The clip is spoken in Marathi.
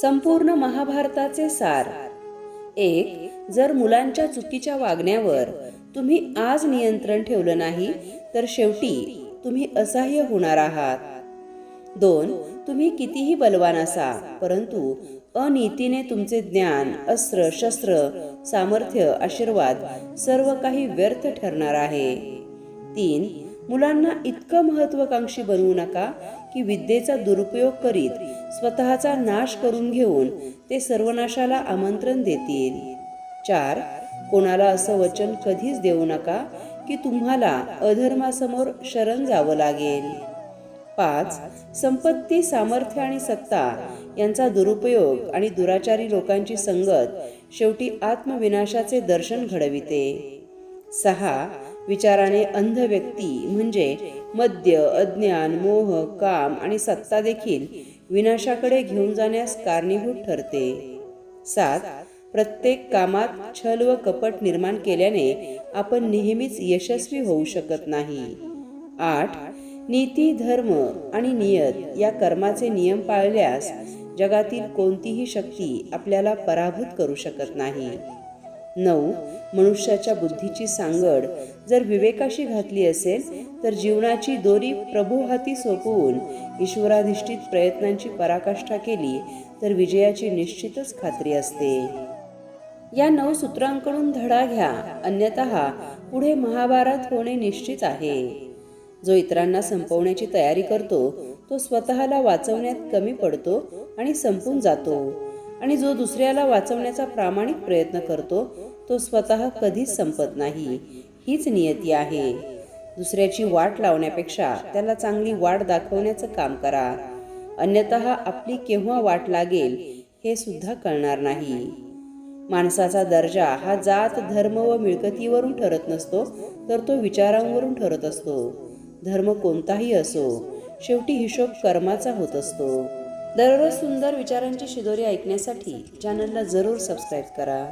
संपूर्ण महाभारताचे सार. एक जर मुलांच्या चुकीच्या वागण्यावर तुम्ही आज नियंत्रण ठेवलं नाही तर शेवटी तुम्ही असह्य होणार आहात. दोन तुम्ही कितीही बलवान असा परंतु अनितीने तुमचे ज्ञान अस्त्र शस्त्र सामर्थ्य आशीर्वाद सर्व काही व्यर्थ ठरणार आहे. तीन मुलांना इतकं महत्वाकांक्षी बनवू नका की विद्येचा दुरुपयोग करीत स्वतःचा नाश करून घेऊन ते सर्वनाशाला आमंत्रण देतील. चार कोणाला असं वचन कधीच देऊ नका की तुम्हाला अधर्मासमोर शरण जावं लागेल. पाच संपत्ती सामर्थ्य आणि सत्ता यांचा दुरुपयोग आणि दुराचारी लोकांची संगत शेवटी आत्मविनाशाचे दर्शन घडविते. सहा विचाराने अंध व्यक्ती म्हणजे मद्य अज्ञान मोह काम आणि सत्ता देखील विनाशाकडे घेऊन जाण्यास कारणीभूत ठरते. सात प्रत्येक कामात छल व कपट निर्माण केल्याने आपण नेहमीच यशस्वी होऊ शकत नाही. आठ नीती धर्म आणि नियत या कर्माचे नियम पाळल्यास जगातील कोणतीही शक्ती आपल्याला पराभूत करू शकत नाही. नऊ मनुष्याच्या बुद्धीची सांगड. जर विवेकाशी घातली असेल तर जीवनाची दोरी प्रभू हाती सोपवून ईश्वराधिष्ठित प्रयत्नांची पराकाष्ठा केली तर विजयाची निश्चितच खात्री असते. या नऊ सूत्रांकडून धडा घ्या. अन्यतः पुढे महाभारत होणे निश्चित आहे. जो इतरांना संपवण्याची तयारी करतो तो स्वतःला वाचवण्यात कमी पडतो आणि संपून जातो. आणि जो दुसऱ्याला वाचवण्याचा प्रामाणिक प्रयत्न करतो तो स्वतः कधीच संपत नाही. हीच नियती आहे. दुसऱ्याची वाट लावण्यापेक्षा त्याला चांगली वाट दाखवण्याचं काम करा. अन्यतः आपली केव्हा वाट लागेल हे सुद्धा कळणार नाही. माणसाचा दर्जा हा जात धर्म व मिळकतीवरून ठरत नसतो तर तो विचारांवरून ठरत असतो. धर्म कोणताही असो शेवटी हिशोब कर्माचा होत असतो. दररोज सुंदर विचारांची शिदोरी ऐकण्यासाठी चॅनलला जरूर सबस्क्राईब करा.